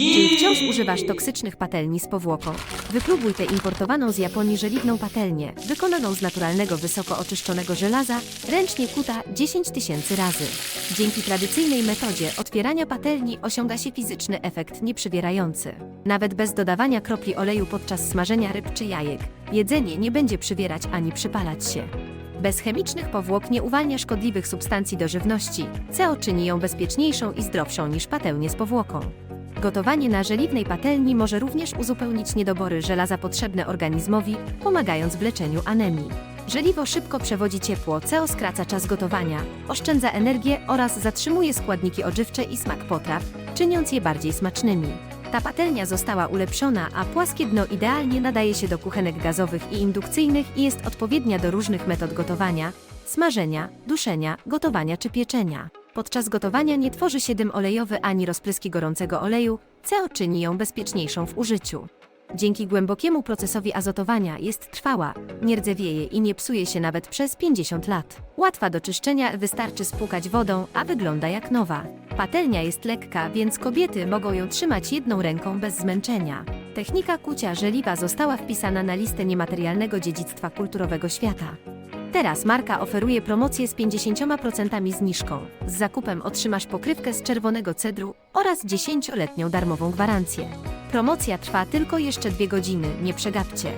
Czy wciąż używasz toksycznych patelni z powłoką? Wypróbuj tę importowaną z Japonii żeliwną patelnię, wykonaną z naturalnego, wysoko oczyszczonego żelaza, ręcznie kuta 10 tysięcy razy. Dzięki tradycyjnej metodzie otwierania patelni osiąga się fizyczny efekt nieprzywierający. Nawet bez dodawania kropli oleju podczas smażenia ryb czy jajek, jedzenie nie będzie przywierać ani przypalać się. Bez chemicznych powłok nie uwalnia szkodliwych substancji do żywności, co czyni ją bezpieczniejszą i zdrowszą niż patelnie z powłoką. Gotowanie na żeliwnej patelni może również uzupełnić niedobory żelaza potrzebne organizmowi, pomagając w leczeniu anemii. Żeliwo szybko przewodzi ciepło, co skraca czas gotowania, oszczędza energię oraz zatrzymuje składniki odżywcze i smak potraw, czyniąc je bardziej smacznymi. Ta patelnia została ulepszona, a płaskie dno idealnie nadaje się do kuchenek gazowych i indukcyjnych i jest odpowiednia do różnych metod gotowania, smażenia, duszenia, gotowania czy pieczenia. Podczas gotowania nie tworzy się dym olejowy ani rozpryski gorącego oleju, co czyni ją bezpieczniejszą w użyciu. Dzięki głębokiemu procesowi azotowania jest trwała, nie rdzewieje i nie psuje się nawet przez 50 lat. Łatwa do czyszczenia, wystarczy spłukać wodą, a wygląda jak nowa. Patelnia jest lekka, więc kobiety mogą ją trzymać jedną ręką bez zmęczenia. Technika kucia żeliwa została wpisana na listę niematerialnego dziedzictwa kulturowego świata. Teraz marka oferuje promocję z 50% zniżką. Z zakupem otrzymasz pokrywkę z czerwonego cedru oraz 10-letnią darmową gwarancję. Promocja trwa tylko jeszcze dwie godziny, nie przegapcie.